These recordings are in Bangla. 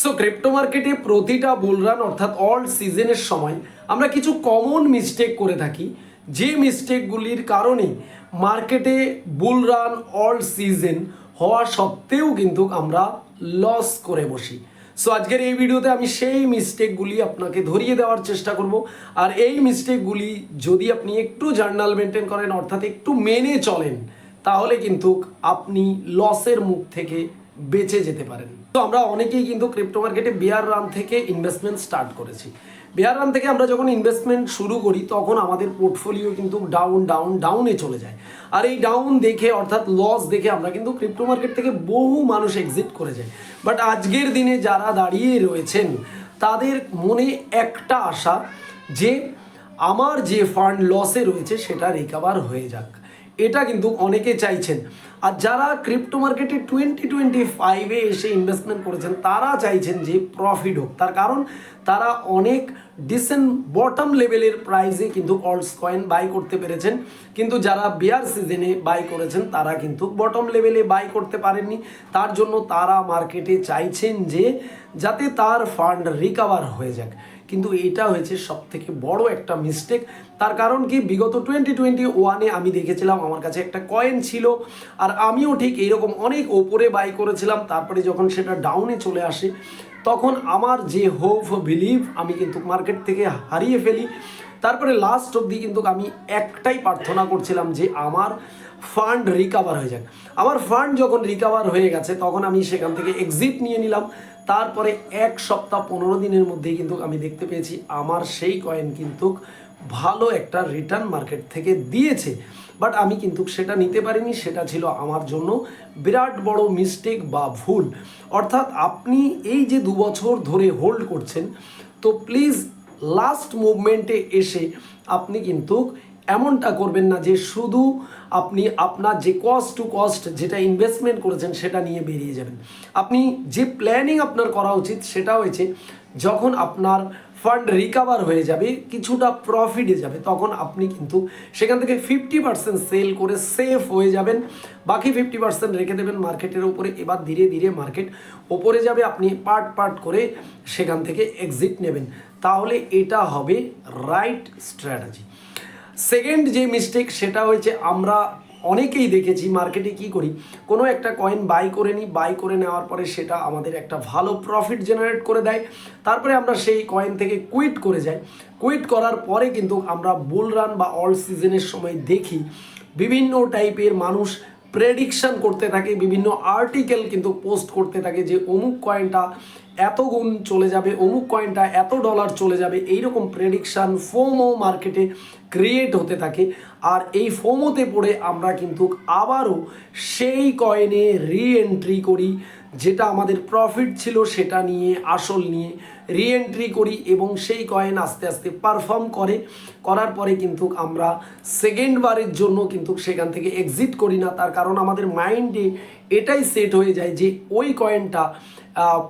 সো ক্রিপ্টো মার্কেটে প্রতিটা বুলরান অর্থাৎ অল সিজনের সময়, আমরা কিছু কমন মিস্টেক করে থাকি। যে মিস্টেকগুলির কারণে মার্কেটে বুলরান অল সিজন হওয়া সত্ত্বেও কিন্তু আমরা লস করে বসি। সো আজকের এই ভিডিওতে আমি সেই মিস্টেকগুলি আপনাকে ধরিয়ে দেওয়ার চেষ্টা করব। আর এই মিস্টেকগুলি যদি আপনি একটু জার্নাল মেনটেন করেন, অর্থাৎ একটু মেনে চলেন, তাহলে কিন্তু আপনি লসের মুখ থেকে বেঁচে যেতে পারেন। তো আমরা অনেকেই কিন্তু ক্রিপ্টো মার্কেটে বেয়ার রান থেকে ইনভেস্টমেন্ট স্টার্ট করেছি। বেয়ার রান থেকে আমরা যখন ইনভেস্টমেন্ট শুরু করি, তখন আমাদের পোর্টফোলিও কিন্তু ডাউন ডাউন ডাউনে চলে যায়। আর এই ডাউন দেখে, অর্থাৎ লস দেখে আমরা কিন্তু ক্রিপ্টো মার্কেট থেকে বহু মানুষ এক্সিট করে যায়। বাট আজকের দিনে যারা দাঁড়িয়ে রয়েছেন, তাদের মনে একটা আশা যে, আমার যে ফান্ড লসে রয়েছে, সেটা রিকভার হয়ে যাক। এটা কিন্তু অনেকে চাইছেন। আর যারা ক্রিপ্টো মার্কেটে টোয়েন্টি টোয়েন্টি ফাইভে এসে ইনভেস্টমেন্ট করেছেন, তারা চাইছেন যে প্রফিট হোক। তার কারণ, তারা অনেক ডিসেন্ট বটম লেভেলের প্রাইসে কিন্তু অলস কয়েন বাই করতে পেরেছেন। কিন্তু যারা বেয়ার সিজনে বাই করেছেন, তারা কিন্তু বটম লেভেলে বাই করতে পারেননি। তার জন্য তারা মার্কেটে চাইছেন যে, যাতে তার ফান্ড রিকভার হয়ে যাক। কিন্তু এটা হয়েছে সব থেকে বড় একটা মিস্টেক তার কারণ কি? বিগত টোয়েন্টি টোয়েন্টি ওয়ানে আমি দেখেছিলাম, আমার কাছে একটা কয়েন ছিল, আর আমিও ঠিক এইরকম অনেক ওপরে বাই করেছিলাম। তারপরে যখন সেটা ডাউনে চলে আসে, তখন আমার যে হোপ বিলিভ আমি কিন্তু মার্কেট থেকে হারিয়ে ফেলি। তারপরে লাস্ট অবধি কিন্তু আমি একটাই প্রার্থনা করছিলাম যে আমার ফান্ড রিকভার হয়ে যাক। আমার ফান্ড যখন রিকভার হয়ে গেছে, তখন আমি সেখান থেকে এক্সিট নিয়ে নিলাম। তারপরে এক সপ্তাহ পনেরো দিনের মধ্যেই কিন্তু আমি দেখতে পেয়েছি, আমার সেই কয়েন কিন্তু ভালো একটা রিটার্ন মার্কেট থেকে দিয়েছে। বাট আমি কিন্তু সেটা নিতে পারিনি, সেটা ছিল আমার জন্য বিরাট বড় মিস্টেক বা ভুল। অর্থাৎ আপনি এই যে দু বছর ধরে হোল্ড করছেন, তো প্লিজ লাস্ট মুভমেন্টে এসে আপনি কিন্তু এমনটা করবেন না যে শুধু আপনি আপনার যে কস্ট টু কস্ট যেটা ইনভেস্টমেন্ট করেছেন সেটা নিয়ে বেরিয়ে যাবেন। আপনি যে প্ল্যানিং আপনার করা উচিত সেটা হয়েছে, যখন আপনার ফান্ড রিকভার হয়ে যাবে, কিছুটা প্রফিটে যাবে, তখন আপনি কিন্তু সেখান থেকে ফিফটি পার্সেন্ট সেল করে সেফ হয়ে যাবেন। বাকি ফিফটি পার্সেন্ট রেখে দেবেন মার্কেটের উপরে। এবার ধীরে ধীরে মার্কেট ওপরে যাবে, আপনি পার্ট পার্ট করে সেখান থেকে এক্সিট নেবেন। তাহলে এটা হবে রাইট স্ট্র্যাটেজি সেকেন্ড যে মিস্টেক সেটা হয়েছে, আমরা অনেকেই দেখেছি মার্কেটে কি করি? কোনো একটা কয়েন বাই করে নিই বাই করে নেওয়ার পরে সেটা আমাদের একটা ভালো প্রফিট জেনারেট করে দেয়। তারপরে আমরা সেই কয়েন থেকে কুইট করে যাই। কুইট করার পরে কিন্তু আমরা বুল রান বা অল সিজনের সময় দেখি, বিভিন্ন টাইপের মানুষ প্রেডিকশন করতে থাকে, বিভিন্ন আর্টিকেল কিন্তু পোস্ট করতে থাকে যে অমুক কয়েনটা এত গুণ চলে যাবে, অমুক কয়েনটা এত ডলার চলে যাবে, এইরকম প্রেডিকশান ফোমো মার্কেটে ক্রিয়েট হতে থাকে। আর এই ফোমোতে পড়ে আমরা কিন্তু আবারও সেই কয়েনে রি এন্ট্রি করি যেটা আমাদের প্রফিট ছিল সেটা নিয়ে, আসল নিয়ে রিএন্ট্রি করি এবং সেই কয়েন আস্তে আস্তে পারফর্ম করে। করার পরে কিন্তু আমরা সেকেন্ড বারের জন্য কিন্তু সেখান থেকে এক্সিট করি না। তার কারণ আমাদের মাইন্ডে এটাই সেট হয়ে যায় যে ওই কয়েনটা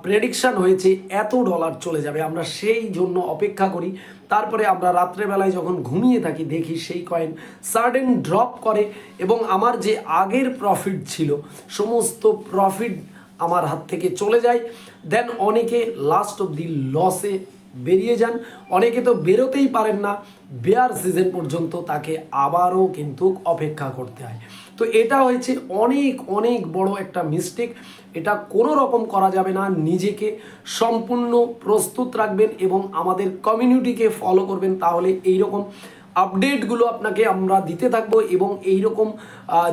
প্রেডিকশান হয়েছে, এত ডলার চলে যাবে। আমরা সেই জন্য অপেক্ষা করি। তারপরে আমরা রাত্রেবেলায় যখন ঘুমিয়ে থাকি, দেখি সেই কয়েন সাডেন ড্রপ করে এবং আমার যে আগের প্রফিট ছিল, সমস্ত প্রফিট আমার হাত থেকে চলে যায়। দেন অনেকে লাস্ট অব দি লসে বেরিয়ে যান। অনেকে তো বেরোতেই পারেন না। বেয়ার সিজন পর্যন্ত তাকে আবারও কিন্তু অপেক্ষা করতে হয়। তো এটা হয়েছে অনেক অনেক বড় একটা মিস্টেক এটা কোনো রকম করা যাবে না। নিজেকে সম্পূর্ণ প্রস্তুত রাখবেন এবং আমাদের কমিউনিটিকে ফলো করবেন। তাহলে এই রকম আপডেটগুলো আপনাকে আমরা দিতে থাকব এবং এই রকম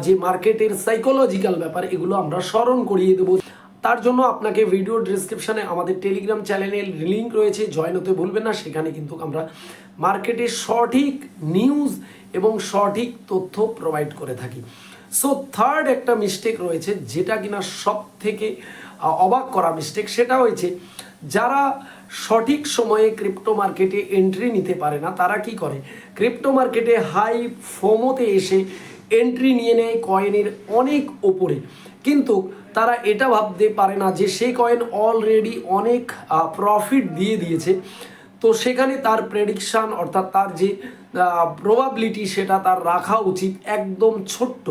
যে মার্কেটের সাইকোলজিক্যাল ব্যাপার, এগুলো আমরা স্মরণ করিয়ে দেবো। তার জন্য আপনাকে ভিডিও ডিসক্রিপশনে আমাদের টেলিগ্রাম চ্যানেলের লিঙ্ক রয়েছে জয়েন হতে ভুলবেন না, সেখানে কিন্তু আমরা মার্কেটের সঠিক নিউজ এবং সঠিক তথ্য প্রোভাইড করে থাকি। সো থার্ড একটা মিস্টেক রয়েছে, যেটা কিনা সব থেকে অবাক করা মিস্টেক সেটা হয়েছে, যারা সঠিক সময়ে ক্রিপ্টো মার্কেটে এন্ট্রি নিতে পারে না, তারা কি করে? ক্রিপ্টো মার্কেটে হাই ফোমোতে এসে এন্ট্রি নিয়ে নেয় কয়েনের অনেক ওপরে কিন্তু তারা এটা ভাবতে পারে না যে সেই কয়েন অলরেডি অনেক প্রফিট দিয়ে দিয়েছে। তো সেখানে তার প্রেডিকশান অর্থাৎ তার যে প্রবাবিলিটি সেটা তার রাখা উচিত একদম ছোট্ট।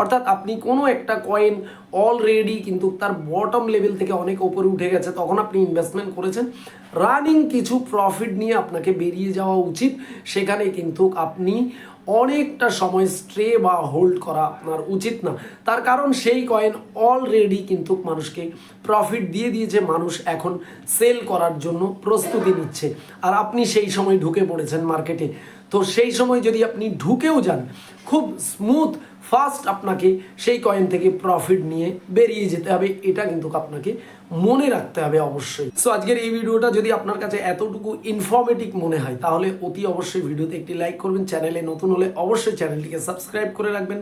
অর্থাৎ আপনি কোনো একটা কয়েন অলরেডি কিন্তু তার বটম লেভেল থেকে অনেক ওপরে উঠে গেছে, তখন আপনি ইনভেস্টমেন্ট করেছেন। রানিং কিছু প্রফিট নিয়ে আপনাকে বেরিয়ে যাওয়া উচিত। সেখানে কিন্তু আপনি অনেকটা সময় স্ট্রে বা হোল্ড করা আপনার উচিত না। তার কারণ সেই কয়েন অলরেডি কিন্তু মানুষকে প্রফিট দিয়ে দিয়েছে, মানুষ এখন সেল করার জন্য প্রস্তুতি নিচ্ছে। আর আপনি সেই সময় ঢুকে পড়েছেন মার্কেটে তো সেই সময় যদি আপনি ঢুকেও যান, খুব স্মুথ ফাস্ট আপনাকে সেই কয়েন থেকে প্রফিট নিয়ে বেরিয়ে যেতে হবে। এটা কিন্তু আপনাকে মনে রাখতে হবে অবশ্যই। সো আজকের এই ভিডিওটা যদি আপনার কাছে এতটুকু ইনফরমেটিভ মনে হয়, তাহলে অতি অবশ্যই ভিডিওতে একটি লাইক করবেন চ্যানেলে নতুন হলে অবশ্যই চ্যানেলটিকে সাবস্ক্রাইব করে রাখবেন।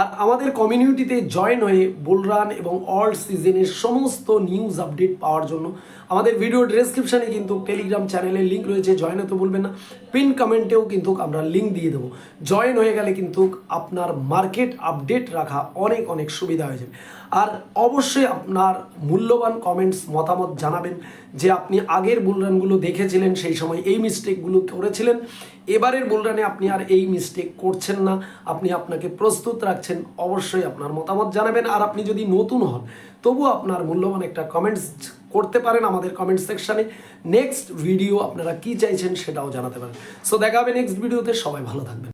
আর আমাদের কমিউনিটিতে জয়েন হয়ে বুলরান এবং অল সিজনের সমস্ত নিউজ আপডেট পাওয়ার জন্য আমাদের ভিডিও ডেসক্রিপশনে কিন্তু টেলিগ্রাম চ্যানেলের লিঙ্ক রয়েছে জয়েন হতে বলবেন না। পিন কমেন্টেও কিন্তু আমরা লিঙ্ক দিয়ে দেবো। জয়েন হয়ে গেলে কিন্তু আপনার মার্কেট আপডেট রাখা অনেক অনেক সুবিধা হয়ে যাবে। আর অবশ্যই আপনার মূল্যবান কমেন্টস মতামত জানাবেন যে আপনি আগের বুলরানগুলো দেখেছিলেন, সেই সময় এই মিস্টেকগুলো করেছিলেন। এবারের বুলরানে আপনি আর এই মিস্টেক করছেন না। আপনি আপনাকে প্রস্তুত রাখছেন, অবশ্যই আপনার মতামত জানাবেন। আর আপনি যদি নতুন হন, তবু আপনার মূল্যবান একটা কমেন্টস করতে পারেন আমাদের কমেন্ট সেকশানে নেক্সট ভিডিও আপনারা কি চাইছেন সেটাও জানাতে পারেন। সো দেখা হবে নেক্সট ভিডিওতে সবাই ভালো থাকবেন।